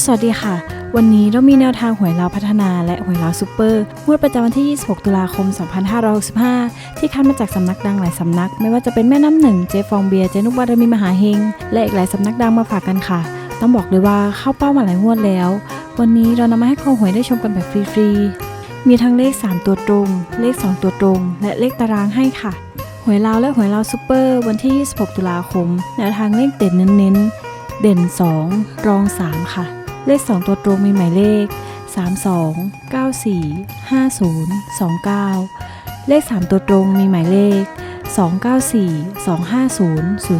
สวัสดีค่ะ วันนี้เรามีแนวทางหวยลาวพัฒนาและหวยลาวซูเปอร์งวดประจำวันที่ 26 ตุลาคม 2565 ที่คัดมาจากสำนักดังหลายสำนัก ไม่ว่าจะเป็นแม่น้ำหนึ่ง เจฟองเบียเจนุกบารมีมหาเฮง และอีกหลายสำนักดังมาฝากกันค่ะ ต้องบอกเลยว่าเข้าเป้ามาหลายงวดแล้ว วันนี้เรานำมาให้คอหวยได้ชมกันแบบฟรีๆ มีทั้งเลข 3 ตัวตรง เลข 2 ตัวตรง และเลขตารางให้ค่ะหวยลาวและหวยลาวซูเปอร์วันที่ 26 ตุลาคมแนวทางเลขเด่นเน้นๆเด่น 2 รอง 3 ค่ะ เลข 2 ตัวตรงมีหมายเลข 32 94 50 29 เลข 3 ตัวตรงมีหมายเลข 294 250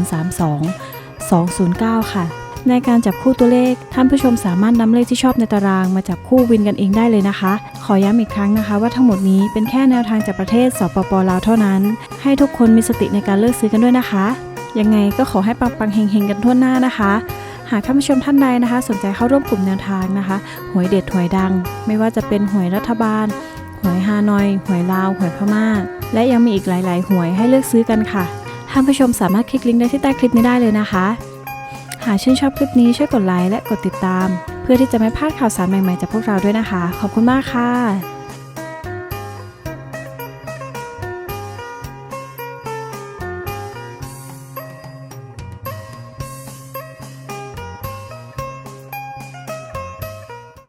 032 209 ค่ะ ในการจับคู่ตัวเลข ท่านผู้ชมสามารถนำเลขที่ชอบในตารางมาจับคู่วินกันเองได้เลยนะคะ ขอย้ำอีกครั้งนะคะว่าทั้งหมดนี้เป็นแค่แนวทางจากประเทศสปปลาวเท่านั้น ให้ทุกคนมีสติในการเลือกซื้อกันด้วยนะคะ ยังไงก็ขอให้ปังๆเฮงๆกันทั่วหน้านะคะ หากท่านผู้ชมท่านใดนะคะ สนใจเข้าร่วมกลุ่มแนวทางนะคะ หวยเด็ดหวยดัง ไม่ว่าจะเป็นหวยรัฐบาล หวยฮานอย หวยลาว หวยพม่า และยังมีอีกหลาย ๆ หวยให้เลือกซื้อกันค่ะ ท่านผู้ชมสามารถคลิกลิงก์ได้ที่ใต้คลิปนี้ได้เลยนะคะ หากชื่นชอบคลิปนี้ช่วยกดไลค์และกดติดตาม เพื่อที่จะไม่พลาดข่าวสารใหม่ ๆ จากพวกเราด้วยนะคะ ขอบคุณมากค่ะ